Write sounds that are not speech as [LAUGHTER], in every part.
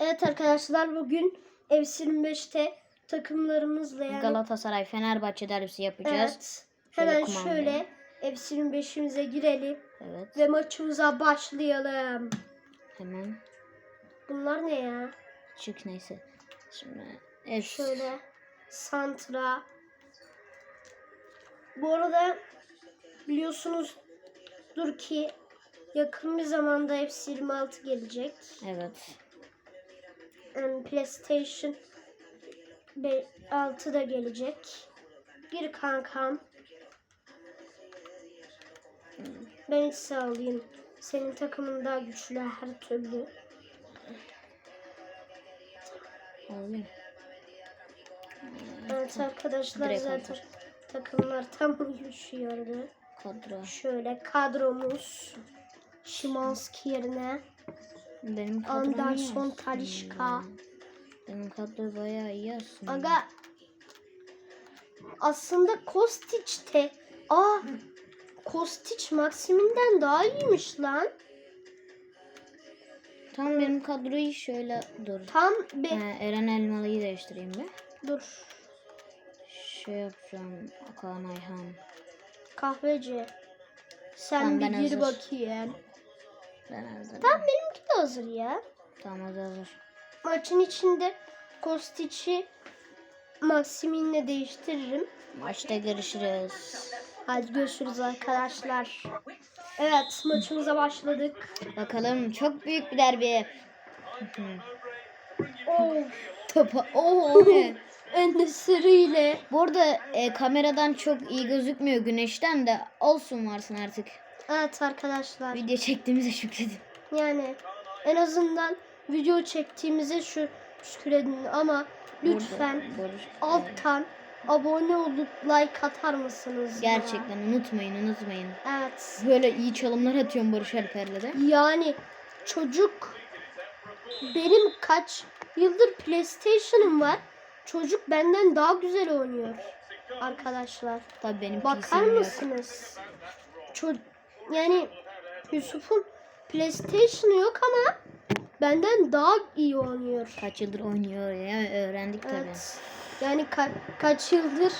Evet arkadaşlar bugün F25'te takımlarımızla yani Galatasaray Fenerbahçe derbisi yapacağız. evet, Şöyle hemen kumandayı. şöyle F25'imize girelim Evet. ve maçımıza başlayalım. Hemen Bunlar ne ya? çık neyse. Şimdi F Şöyle Santra. Bu arada biliyorsunuzdur ki yakın bir zamanda F26 gelecek. Evet. PlayStation 6 da gelecek. Gir kankam. Ben hiç sağlayayım. Senin takımın daha güçlü her türlü. Alayım. Evet arkadaşlar Direkt zaten hazır. takımlar tam [LAUGHS] uyuşuyordu. Kadro. Şöyle kadromuz. Şimanski yerine Benim kadrom Anderson aslında. Talisca. Benim kadro bayağı iyi aslında. Aga aslında Kostić de Aa Kostić Maximin'den daha iyiymiş lan. Tam benim kadroyu şöyle dur. Tam be He, Eren Elmalı'yı değiştireyim bir. dur Şey yapacağım. Kaan Ayhan. kahveci. Sen Tamam, bir gir hazır. bakayım. Ben hazırım. Tam benimki de hazır ya. Tamam hazır hazır. Maçın içinde Kostić'i Maximin'le değiştiririm. Maçta görüşürüz. Hadi görüşürüz arkadaşlar. Evet maçımıza başladık. Bakalım çok büyük bir derbi. Oh, Topa. Oo o ne? [LAUGHS] Endüstri ile Bu arada e, kameradan çok iyi gözükmüyor güneşten de olsun varsın artık. Evet arkadaşlar. Video çektiğimize şükredin. Yani en azından video çektiğimize şu şükredin ama lütfen alttan abone olup like atar mısınız? ya? Gerçekten unutmayın unutmayın. Evet. Böyle iyi çalımlar atıyorum Barış Alper'le de. Yani çocuk benim kaç yıldır PlayStation'ım var. Çocuk benden daha güzel oynuyor arkadaşlar. Tabii benim Bakar PC'm yok. mısınız? Ço- yani Yusuf'un PlayStation'ı yok ama benden daha iyi oynuyor. Kaç yıldır oynuyor ya öğrendik tabii. Evet. Yani ka- kaç yıldır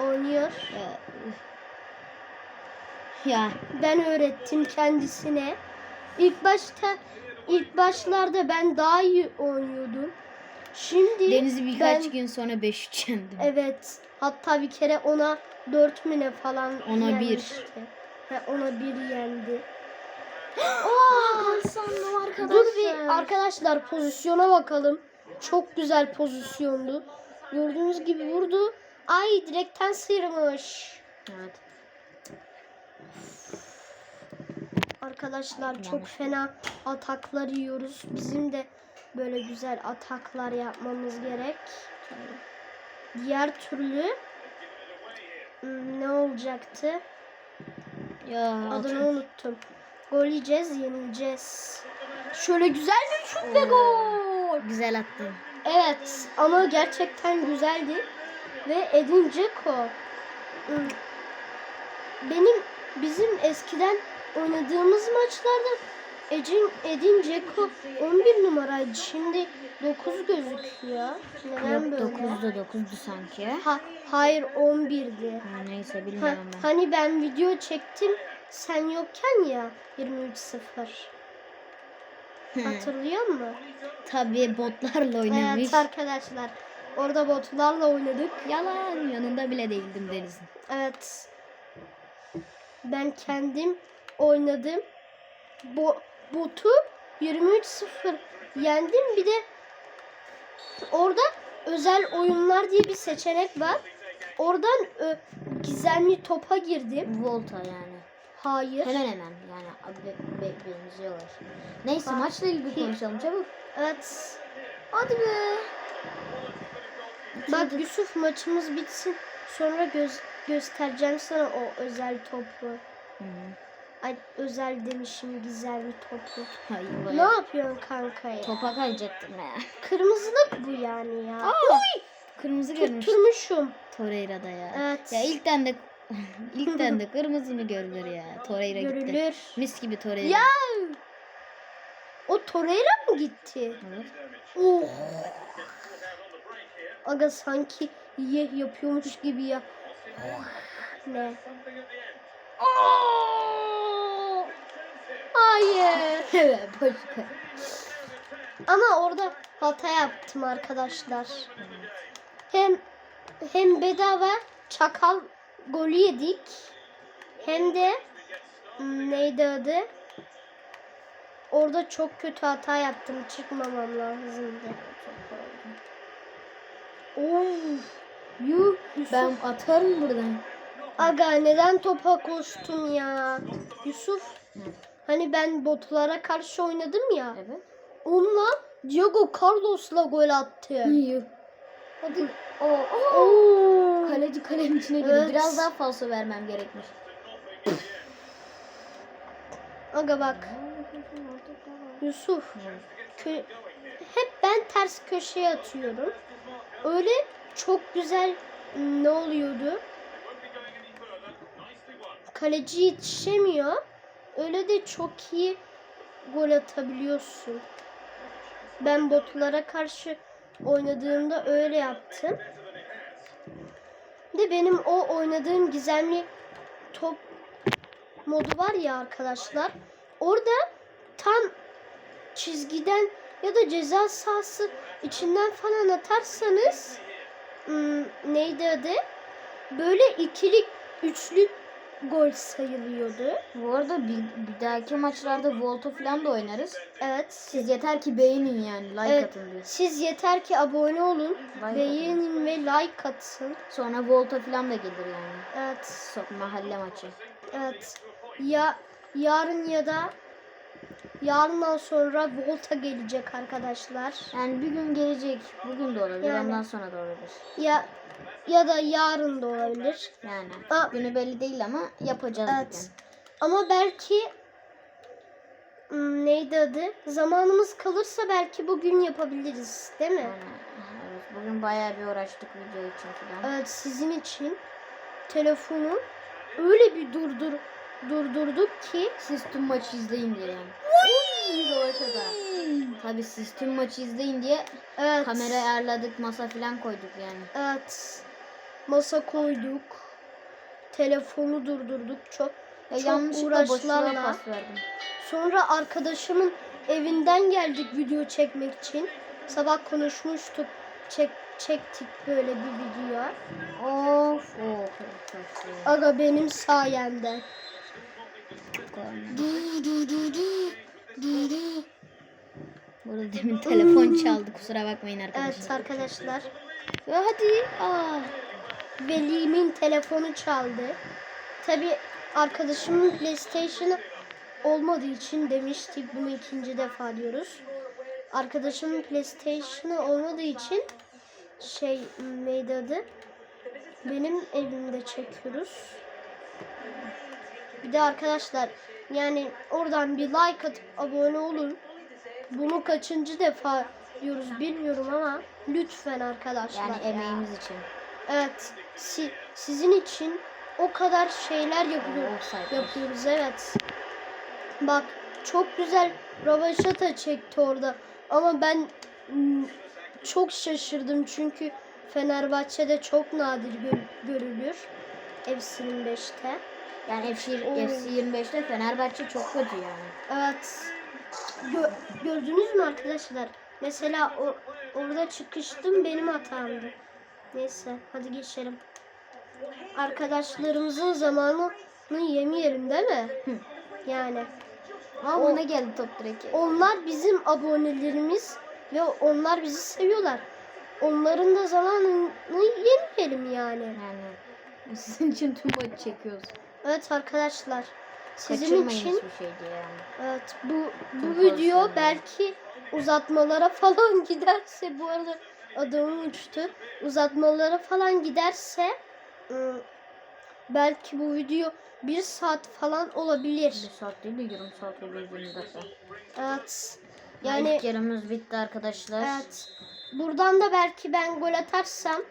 oynuyor. Ya, üf. ya Ben öğrettim kendisine. İlk başta ilk başlarda ben daha iyi oynuyordum. Şimdi Deniz'i birkaç ben- gün sonra 5-3 yendim. Evet. Hatta bir kere ona 4 mü ne falan Ona bir. yenmişti. Ve ona bir yendi. [GASPS] Aa, sandım arkadaşlar. Dur bir arkadaşlar pozisyona bakalım. Çok güzel pozisyondu. Gördüğünüz gibi vurdu. Ay direkten sıyırmış. Evet. Arkadaşlar çok fena ataklar yiyoruz. Bizim de böyle güzel ataklar yapmamız gerek. Diğer türlü hmm, ne olacaktı? Ya Adını unuttum. Gol yiyeceğiz, yenileceğiz. Şöyle güzel bir şut ve gol. güzel attın. Evet ama gerçekten güzeldi. Ve Edin Dzeko. hmm, Benim bizim eskiden oynadığımız maçlarda Edin, Edin Dzeko 11 numaraydı. Şimdi 9 gözüküyor. Neden Yok böyle? 9'da 9'du sanki. Ha, hayır 11'di. Ha, neyse Ha, bilmiyorum ben. hani ben video çektim sen yokken ya 23-0. Hatırlıyor musun? Tabii botlarla oynamış. Evet arkadaşlar. Orada botlarla oynadık. Yalan yanında bile değildim Deniz'in. Evet. Ben kendim oynadım. Bo botu 23-0 yendim. Bir de orada özel oyunlar diye bir seçenek var. Oradan gizemli topa girdim. Volta yani. Hayır. Hemen hemen yani abi be, be, benziyorlar. Neyse Ha. maçla ilgili konuşalım çabuk. Evet. Hadi be. Bak Yusuf maçımız bitsin. Sonra göz göstereceğim sana o özel topu. Hı. Ay özel demişim gizemli topu. Hayır Ne yapıyorsun kanka ya? Topa kayacaktım ya. Kırmızılık bu yani ya. Kırmızı görmüş Tutturmuşum. Torreira'da ya. Evet. Ya ilkten de ilkten [LAUGHS] de kırmızı mı görülür ya? Torreira gitti. Görülür. Mis gibi Torreira. Ya! O Torreira mı gitti? Evet. Oh. Aga sanki ye yapıyormuş gibi ya. Ne? Oh! Hayır. [LAUGHS] Evet başka. Ama orada hata yaptım arkadaşlar. Hem hem bedava çakal golü yedik. Hem de hmm, neydi adı? Orada çok kötü hata yaptım. Çıkmamam lazımdı. Of. Yuh. Yusuf. Ben atarım buradan. Aga neden topa koştum ya? Yusuf. Hani ben botlara karşı oynadım ya. Evet. Onunla Diego Carlos'la gol attı. Yuh. Hadi. Oo. Oo. Kaleci kalenin içine girdi. Evet. Biraz daha falso vermem gerekmiş. Aga bak Yusuf. Kö- hep ben ters köşeye atıyorum. Öyle çok güzel ne oluyordu? Kaleci yetişemiyor. Öyle de çok iyi gol atabiliyorsun. Ben botlara karşı oynadığımda öyle yaptım. De benim o oynadığım gizemli top modu var ya arkadaşlar. Orada tam çizgiden ya da ceza sahası içinden falan atarsanız hmm, neydi adı? Böyle ikili üçlü gol sayılıyordu. Bu arada bir, bir dahaki maçlarda Volto falan da oynarız. Evet. Siz yeter ki beğenin yani. Like Evet. atın diye. Siz yeter ki abone olun, Like beğenin ve like atın. Sonra Volto falan da gelir yani. Evet. Sok mahalle maçı. Evet. Ya yarın ya da yarından sonra Volta gelecek arkadaşlar. Yani bir gün gelecek. Bugün de olabilir. Yani. Ondan sonra da olabilir. Ya ya da yarın da olabilir. Yani. Aa. Günü belli değil ama yapacağız Evet. bugün. Ama belki hmm, neydi adı? Zamanımız kalırsa belki bugün yapabiliriz, değil mi? Yani, evet, bugün bayağı bir uğraştık video için falan. Evet, sizin için telefonu öyle bir durdur durdurduk ki Siz tüm maçı izleyin diye yani. Tabii siz tüm maçı izleyin diye evet. kamera ayarladık, masa falan koyduk yani. Evet. Masa koyduk. Telefonu durdurduk çok. Ya Çok yanlışlıkla boşluğa pas verdim. Sonra arkadaşımın evinden geldik video çekmek için. Sabah konuşmuştuk. Çek, çektik böyle bir video. Of of. of, of. Aga benim sayemde. Burada demin telefon çaldı kusura bakmayın Evet arkadaşlar. arkadaşlar. Ve hadi. Aa. Velimin telefonu çaldı. Tabi arkadaşımın PlayStation'ı olmadığı için demiştik bunu ikinci defa diyoruz. Arkadaşımın PlayStation'ı olmadığı için şey neydi adı? Benim evimde çekiyoruz. Bir de arkadaşlar yani oradan bir like atıp abone olun. Bunu kaçıncı defa diyoruz bilmiyorum ama lütfen arkadaşlar. Yani ya. emeğimiz için. Evet. Si- sizin için o kadar şeyler yapıyor, Offside. yapıyoruz. Evet. Bak çok güzel rövaşata çekti orada. Ama ben mm, çok şaşırdım çünkü Fenerbahçe'de çok nadir gö- görülür. Efsinin 5'te. Yani FC. FC 25'te Fenerbahçe çok kötü yani. Evet. Gö- gördünüz mü arkadaşlar? Mesela o, orada çıkıştım benim hatamdı. Neyse hadi geçelim. Arkadaşlarımızın zamanını yemeyelim değil mi? Hı. Yani Aa O- bana geldi top direkt. onlar bizim abonelerimiz ve onlar bizi seviyorlar. Onların da zamanını yemeyelim yani. Yani sizin [LAUGHS] için tüm maçı çekiyoruz. Evet arkadaşlar. Sizin Kaçırmayın için hiçbir şey diye yani. Evet bu bu Çok video pozisyonlu. belki uzatmalara falan [LAUGHS] giderse bu arada adamım uçtu. Uzatmalara falan giderse ıı, belki bu video bir saat falan olabilir. Bir saat değil de yarım saat oluyor 20 dakika. Evet. Yani Yani ilk yarımız bitti arkadaşlar. evet. Buradan da belki ben gol atarsam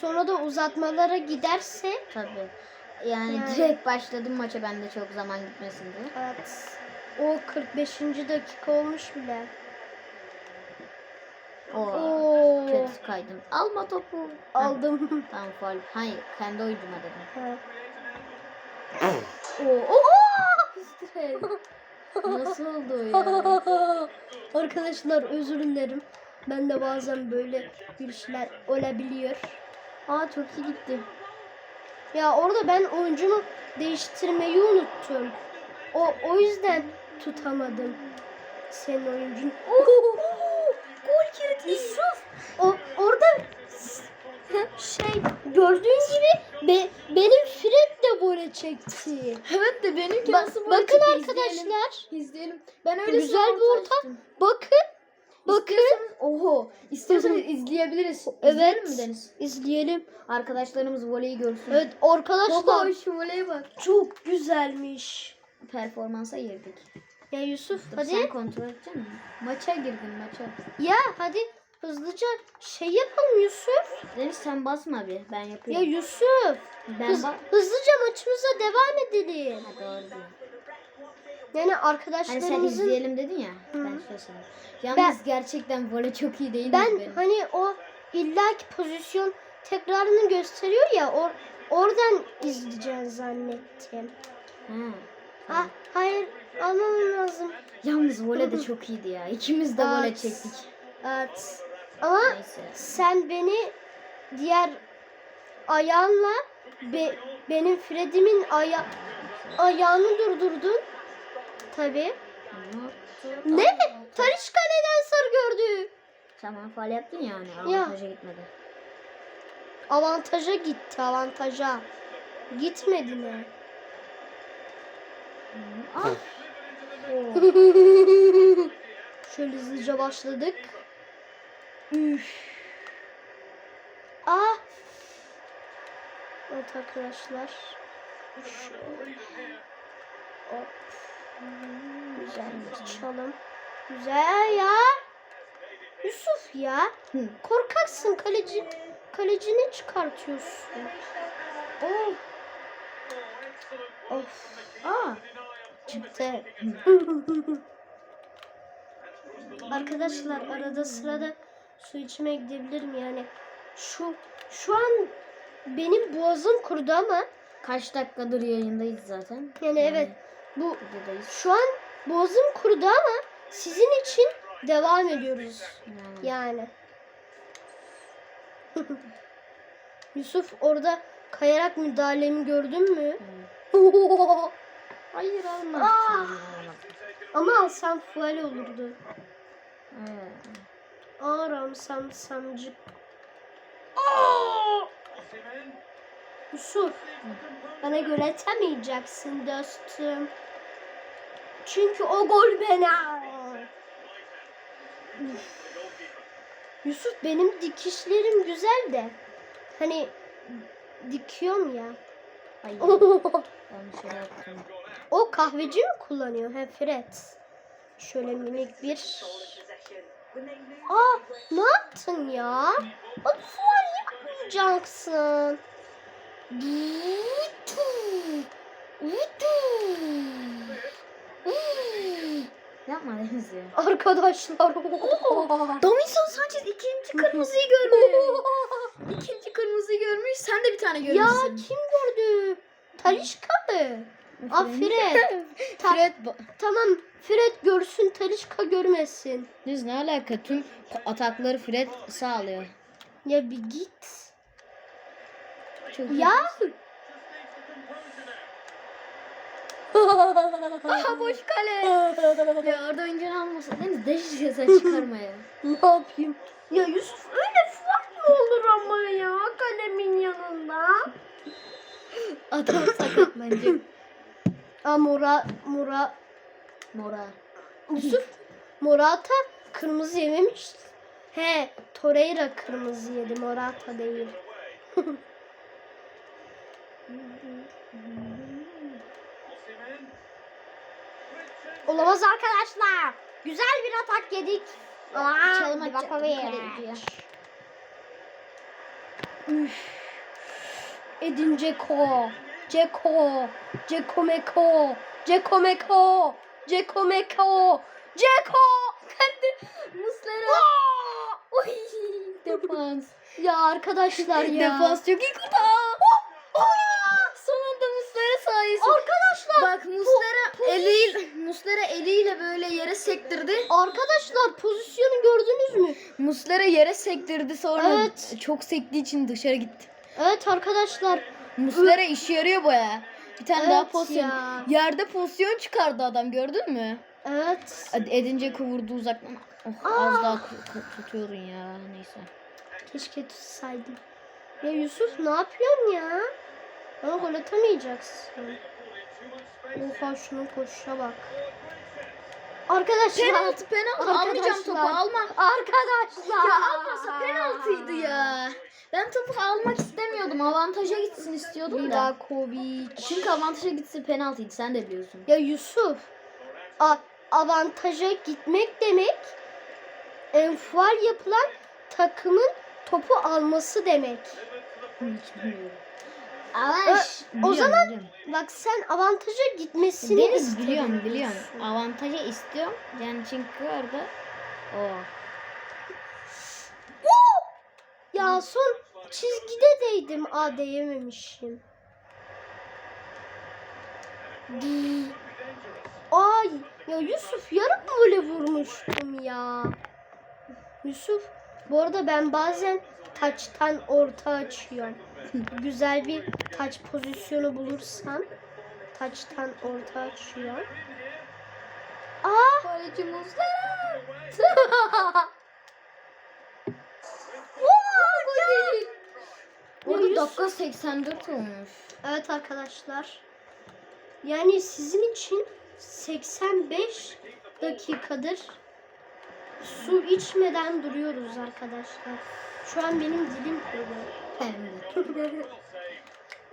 sonra da uzatmalara giderse Tabii. Yani, Yani- direkt başladım maça ben de çok zaman gitmesin diye. evet. O 45. dakika olmuş bile. Oo. Oo. Kötü kaydım. Alma topu. Aldım. Tamam faul. Hayır kendi oyuncuma dedim. Oo. Nasıl oldu ya? [LAUGHS] Arkadaşlar özür dilerim. Ben de bazen böyle girişler olabiliyor. Aa çok iyi gitti. Ya orada ben oyuncumu değiştirmeyi unuttum. O o yüzden tutamadım. Senin oyuncun. Gol girdi Yusuf. O orada şey gördüğün gibi be, benim Fred de gole çekti. Evet de benimki Ba- nasıl bakın çekti? arkadaşlar. İzleyelim. İzleyelim. Ben öyle Güzel bir orta. Bakın. Bakın. Oho. İstiyorsanız izleyebiliriz. Evet. İzleyelim mi Deniz? İzleyelim. Arkadaşlarımız voleyi görsün. Evet arkadaşlar Baba şu voleye bak. çok güzelmiş. Performansa girdik. Ya Yusuf Dur, hadi. Sen kontrol edecek misin? Maça girdim maça. Ya hadi hızlıca şey yapalım Yusuf. Deniz sen basma bir. Ben Ya yapıyorum. Yusuf. ben Hız, bak. hızlıca maçımıza devam edelim. Ha, doğru. Yani Hani sen arkadaşlarımızın izleyelim dedin ya. Ben şey söyleyeyim. Yalnız gerçekten voley çok iyi değil mi ben benim? hani o illaki pozisyon tekrarını gösteriyor ya or, oradan izleyeceğini zannettim. Ha. Ah hayır almam lazım. Yalnız voley de çok iyiydi ya. İkimiz de voley Evet. çektik. Evet. Ama Neyse. sen beni diğer ayağınla be, benim Fred'imin aya, ayağını durdurdun. Tabii. Ne? Tarışka neden sarı gördü? Tamam faal yaptın yani. Ya. Avantaja gitmedi. Avantaja gitti avantaja. Gitmedi mi? Ah. [LAUGHS] Şöyle hızlıca başladık. Üf. Ah. Evet arkadaşlar. Şöyle. Hop. Güzel çalım. Güzel ya. Yusuf ya. Hı. Korkaksın kaleci. Kalecini çıkartıyorsun. Oh. Of. Aa. [LAUGHS] Çıktı. Arkadaşlar arada sırada su içmeye gidebilirim yani. Şu şu an benim boğazım kurudu ama Kaç dakikadır yayındayız zaten. yani evet bu Videodayız. şu an boğazım kurudu ama sizin için devam ediyoruz Yani. [LAUGHS] Yusuf orada kayarak müdahalemi gördün mü? [LAUGHS] Hayır alma. Aa! Ama alsam fuel olurdu. Aram sam samcık. Aa! Yusuf. Bana göretemeyeceksin dostum. Çünkü o gol bana. Yusuf benim dikişlerim güzel de. Hani dikiyorum ya. Hayır. [LAUGHS] O kahveci mi kullanıyor? He Fred. Şöyle minik bir. Aa ne yaptın ya? O fuar yapmayacaksın. Vutu. Vutu. Yapma Deniz ya. Arkadaşlar. Davinson Sanchez ikinci kırmızıyı görmüş. [LAUGHS] ikinci kırmızıyı görmüş. Sen de bir tane ya görmüşsün. kim gördü? Talişka mı? Aa Fred. Ta- [LAUGHS] Fred tamam Fred görsün Talişka görmesin. Deniz ne alaka? Tüm atakları Fred sağlıyor. Ya bir git. Çok Ya. Aha boş kale. ya orada oyuncunu almasın. Deniz deş sen çıkarma ya. ne yapayım? Ya Yusuf öyle fuck mı olur ama ya kalemin yanında? Adam sakatlanacak. Aa Mura, Mura, Mora. Yusuf Morata kırmızı yememiş. He Torreira kırmızı yedi Morata değil. [LAUGHS] Olamaz arkadaşlar. Güzel bir atak yedik. Aa, Çalım atacak. Livakovic. Kaleciye. Edin Dzeko. Dzeko. Dzeko Meko. Dzeko Meko. Ceko Meko. Ceko. Kendi. Muslera. Oy. Defans. Ya arkadaşlar ya. Defans çok iyi kurtar. Sonunda Muslera sayesinde. Arkadaşlar. Bak Muslera eliyle Muslera eliyle böyle yere sektirdi. Arkadaşlar pozisyonu gördünüz mü? Muslera yere sektirdi sonra Evet. çok sektiği için dışarı gitti. Evet arkadaşlar. Muslera işe yarıyor baya. Bir tane daha Evet pozisyon. ya. Yerde pozisyon çıkardı adam gördün mü? Evet. Edince kıvırdı uzaktan. Oh, Aa. az daha ku- ku- tutuyordun ya neyse. Keşke tutsaydım. Ya Yusuf ne yapıyorsun ya? Bana gol atamayacaksın. Oha şunun koşuşa bak. Arkadaşlar. Penaltı penaltı almayacağım topu Arkadaşlar. alma. Arkadaşlar. Ya almasa penaltıydı ya. Ben topu almak istemiyordum. Avantaja gitsin istiyordum da. Livakovic. Çünkü avantaja gitse penaltıydı sen de biliyorsun. Ya Yusuf. A avantaja gitmek demek enfual yapılan takımın topu alması demek. Hiç bilmiyorum. Ö- o zaman- biliyorum. Bak sen avantaja gitmesini Deniz istedin biliyorum biliyorum. Avantajı istiyorum. Yani çünkü orada o. Ya son çizgide değdim. Aa değememişim. Di. Ay ya Yusuf yarım böyle vurmuştum ya. Yusuf bu arada ben bazen taçtan orta açıyorum. [LAUGHS] Güzel bir taç pozisyonu bulursam taçtan orta açıyorum. Aa Kaleci Muslera. [LAUGHS] Burada dakika 84 olmuş. Evet arkadaşlar. Yani sizin için 85 dakikadır su içmeden duruyoruz arkadaşlar. Şu an benim dilim kuruyor.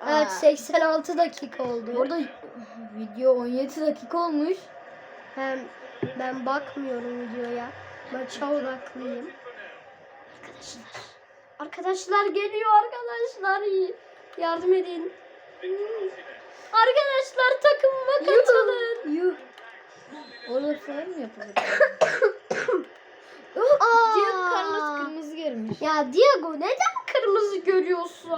Evet 86 dakika oldu. Burada video 17 dakika olmuş. Hem ben bakmıyorum videoya. Maça odaklıyım. Arkadaşlar. Arkadaşlar geliyor arkadaşlar. Yardım edin. Arkadaşlar takımıma katılın. Yuh. Orada faul mı yapılır? [COUGHS] [COUGHS] Aa. Diego Carlos kırmızı görmüş. Ya Diego neden kırmızı görüyorsun?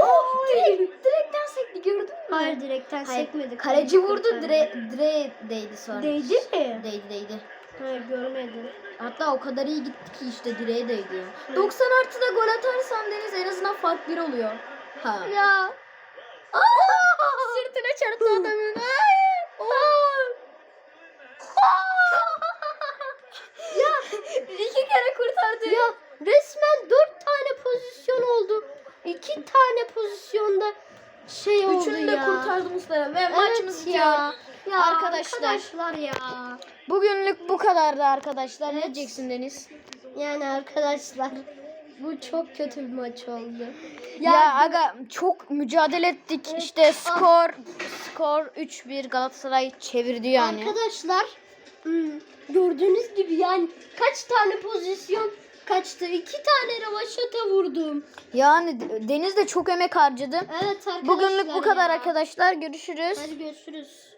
Oh, direkt, direkten sekti gördün mü? Hayır direkten Hayır, sekmedi. Kaleci vurdu dire, direğe değdi sonra. Değdi mi? Değdi değdi. Hayır görmedim. Hatta o kadar iyi gitti ki işte direğe değdi. Hı. 90 artıda gol atarsan Deniz en azından fark bir oluyor. Ha. Ya. Sırtına çarptı adamın. Hayır. ya İki kere kurtardı. ya resmen dört tane pozisyon oldu. İki tane pozisyonda şey oldu Üçünü de ya. kurtardı Muslera ve Evet maçımız bitiyor. ya. Ya Arkadaşlar. arkadaşlar ya. Bugünlük bu kadardı arkadaşlar. Ne Evet. diyeceksin Deniz? Yani arkadaşlar bu çok kötü bir maç oldu. Ya, aga çok mücadele ettik. Evet. İşte skor skor 3-1 Galatasaray çevirdi yani. Arkadaşlar gördüğünüz gibi yani kaç tane pozisyon kaçtı? İki tane ravaşata vurdum. Yani Deniz de çok emek harcadı. Evet arkadaşlar Bugünlük bu kadar ya. arkadaşlar. Görüşürüz. Hadi görüşürüz.